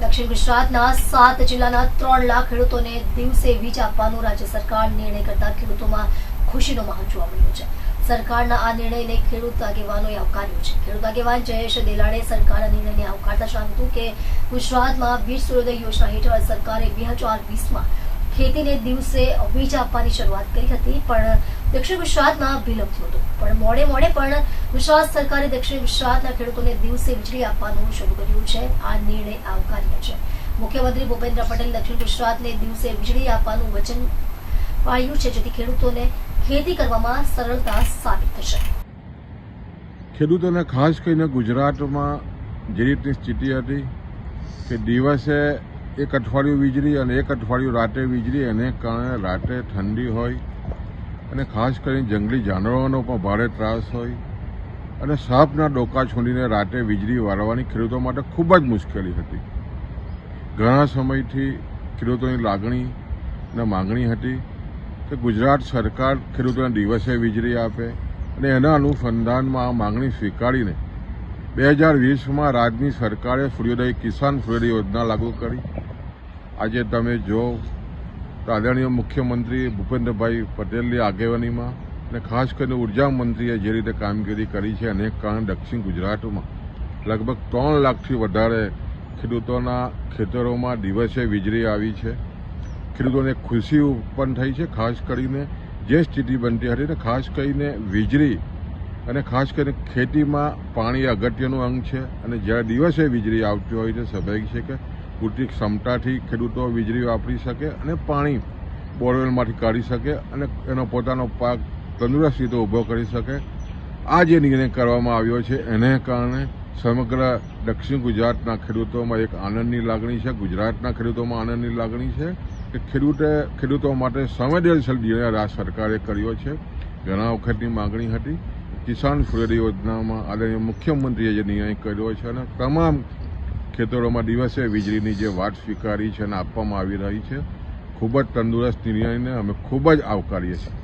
દક્ષિણ ગુજરાતના સાત જિલ્લાના ત્રણ લાખ ખેડૂતોને દિવસે વીજ આપવાનો રાજ્ય સરકાર નિર્ણય કરતા ખેડૂતોમાં ખુશીનો માહોલ જોવા મળ્યો છે. સરકારના આ નિર્ણયને ખેડૂત આગેવાનોએ આવકાર્યો છે. ખેડૂત આગેવાન જયેશ દેલાડે સરકારના નિર્ણયને આવકારતા જણાવ્યું કે ગુજરાતમાં વીજ સૂર્યોદય યોજના હેઠળ સરકારે બે હજાર વીસમાં ખેતીને દિવસે વીજ આપવાની શરૂઆત કરી હતી, પણ દક્ષિણ ગુજરાતમાં વિલંબ થયો હતો. પણ મોડે મોડે પણ ગુજરાત સરકારે દક્ષિણ ગુજરાતના ખેડૂતોને દિવસે વીજળી આપવાનું શરૂ કર્યું છે. આ નિર્ણય આવકાર્ય છે. મુખ્યમંત્રી ભૂપેન્દ્ર પટેલ દક્ષિણ ગુજરાતને દિવસે વીજળી આપવાનું વચન પાળ્યું છે, જેથી ખેડૂતોને ખેતી કરવામાં સરળતા સાબિત થશે. ખેડૂતોને ખાસ કરીને ગુજરાતમાં જે રીતની સ્થિતિ હતી કે દિવસે એક અઠવાડિયું વીજળી અને એક અઠવાડિયું રાતે વીજળી, એને કારણે રાતે ઠંડી હોય અને ખાસ કરીને જંગલી જાનવરોનો પણ ભારે ત્રાસ હોય અને સાપના ડોકા છોડીને રાતે વીજળી વાળવાની ખેડૂતો માટે ખૂબ જ મુશ્કેલી હતી. ઘણા સમયથી ખેડૂતોની લાગણી અને માંગણી હતી કે ગુજરાત સરકાર ખેડૂતોને દિવસે વીજળી આપે અને એના અનુસંધાનમાં આ માંગણી સ્વીકારીને બે હજાર વીસમાં રાજ્યની સરકારે સૂર્યોદય કિસાન સૂર્યોદય યોજના લાગુ કરી. આજે તમે જો તો આદરણીય મુખ્યમંત્રી ભૂપેન્દ્રભાઈ પટેલની આગેવાનીમાં અને ખાસ કરીને ઊર્જા મંત્રીએ જે રીતે કામગીરી કરી છે અને કારણે દક્ષિણ ગુજરાતમાં લગભગ ત્રણ લાખથી વધારે ખેડૂતોના ખેતરોમાં દિવસે વીજળી આવી છે. ખેડૂતોને ખુશી ઉત્પન્ન થઈ છે, ખાસ કરીને જે સ્થિતિ બનતી હતી ને ખાસ કરીને વીજળી અને ખાસ કરીને ખેતીમાં પાણી અગત્યનું અંગ છે અને જ્યારે દિવસે વીજળી આવતી હોય છે સ્વાભાવિક છે કે પૂરતી ક્ષમતાથી ખેડૂતો વીજળી વાપરી શકે અને પાણી બોરવેલમાંથી કાઢી શકે અને એનો પોતાનો પાક તંદુરસ્ત રીતે ઊભો કરી શકે. આ જે નિર્ણય કરવામાં આવ્યો છે, એને કારણે સમગ્ર દક્ષિણ ગુજરાતના ખેડૂતોમાં એક આનંદની લાગણી છે. ગુજરાતના ખેડૂતોમાં આનંદની લાગણી છે કે ખેડૂતે, ખેડૂતો માટે સંવેદનશીલ નિર્ણય રાજ્ય સરકારે કર્યો છે. ઘણા વખતની માગણી હતી. કિસાન સૂર્ય યોજનામાં આદરણીય મુખ્યમંત્રીએ જે નિર્ણય કર્યો છે અને તમામ ખેતરોમાં દિવસે વીજળીની જે વાત સ્વીકારી છે અને આપવામાં આવી રહી છે, ખૂબ જ તંદુરસ્ત નિર્ણયને અમે ખૂબ જ આવકારીએ છીએ.